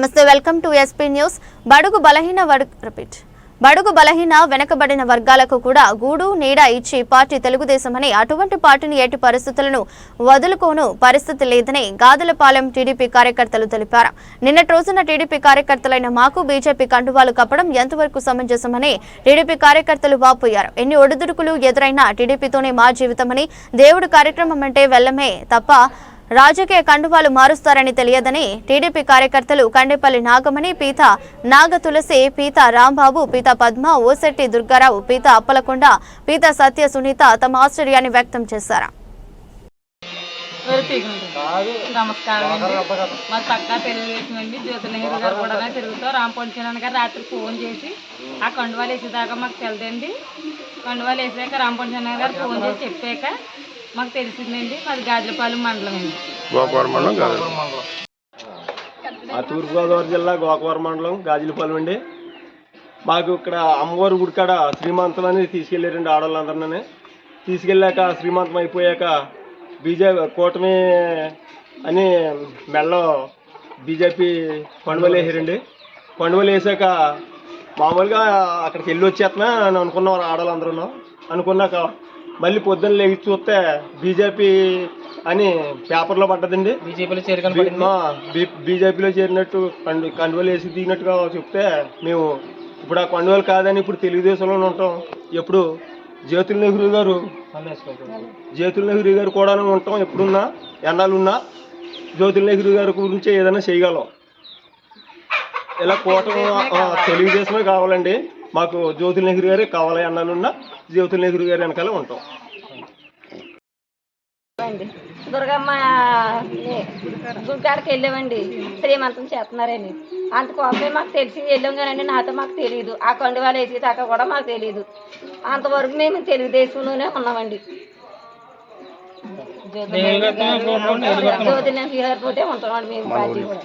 నమస్తే welcome to SP news. బడుగు బలహీన రిపీట్. బడుగు బలహీన వెనకబడిన వర్గాలకు కూడా గూడు నీడ ఇచ్చి పార్టీ తెలుగుదేశమని అటువంటి పార్టీని ఎట్టి పరిస్థితులను వదులుకోను పరిస్థితి లేదని గాదులపాలెం టీడీపీ కార్యకర్తలు తెలిపారు. నిన్నటి రోజున టీడీపీ కార్యకర్తలైన మాకు బీజేపీ కండువాలు కప్పడం ఎంతవరకు సమంజసమని టీడీపీ కార్యకర్తలు వాపోయారు. ఎన్ని ఒడిదుడుకులు ఎదురైనా టీడీపీతోనే మా జీవితమని దేవుడు కార్యక్రమం అంటే వెళ్ళమే తప్ప రాజకీయ కండువాలు మారుస్తారని తెలియదని టీడీపీ కార్యకర్తలు కండేపల్లి నాగమణి పీత నాగ తులసి పీత రాంబాబు పీత పద్మ ఓశెట్టి దుర్గారావు పీత అప్పలకొండ పీత సత్య సునీత తమ ఆశ్చర్యాన్ని వ్యక్తం చేశారు. నమస్కారం అండి. మాది పక్కా తెలుగుదేశం అండి జ్యోతిర్లింగ గారు కూడా తిరుగుతూ రాంపంచనాన్న గారు రాత్రి ఫోన్ చేసి ఆ కండువాలు వేసేదాకా మాకు తెలియదండి. కండువాలు వేసాక రాంపంచనాన్న గారు ఫోన్ చేసి చెప్పాక మాకు తెలిసిందండి మాది గాజులపాలెం మండలం అండి. గోకవరం మండలం కాదు. ఆ తూర్పుగోదావరి జిల్లా గోకవరం మండలం గాజులపాలెం అండి. మాకు ఇక్కడ అమ్మవారి గుడికాడ శ్రీమంతం అనేది తీసుకెళ్ళారండి ఆడవాళ్ళందరినీ తీసుకెళ్ళాక శ్రీమంతం అయిపోయాక బీజేపీ కూటమి అని మెడలో బీజేపీ పండుగలు వేసారండి. పండుగలు వేసాక మామూలుగా అక్కడికి వెళ్ళి వచ్చేస్తున్నా అని అనుకున్నారు ఆడవాళ్ళందరూ అనుకున్నాక మళ్ళీ పొద్దున్న లేచి చూస్తే బీజేపీ అని పేపర్లో పడ్డదండి. బీజేపీలో బీ- బీజేపీలో చేరినట్టు కండు కండువలు వేసి దిగినట్టుగా చెప్తే మేము ఇప్పుడు ఆ కండువలు కాదని ఇప్పుడు తెలుగుదేశంలోనే ఉంటాం. ఎప్పుడు జ్యోతుల నెహ్రూ గారు జ్యోతుల నెహ్రూ గారు కూడా ఉంటాం. ఎప్పుడున్నా ఎన్నాళ్ళున్నా జ్యోతుల నెహ్రూ గారి గురించి ఏదైనా చేయగలం. ఇలా కూటమి తెలుగుదేశమే కావాలండి. మాకు జ్యోతుల నెహ్రూ గారే కావాలి ఎన్నాళ్ళున్నా జ్యోతుల నెహ్రూ గారి వెనకాల ఉంటాం. అండి దుర్గమ్మ గుడికాడికి వెళ్ళామండి. శ్రీమంతం చేస్తున్నారని. అంతకోసమే మాకు తెలిసి వెళ్ళాం కానండి నాతో మాకు తెలియదు ఆ కండువాలు వేసి దాకా కూడా మాకు తెలియదు అంతవరకు మేము తెలుగుదేశంలోనే ఉన్నామండి. జ్యోతి గారితోటే ఉంటామండి మేము పార్టీ కూడా.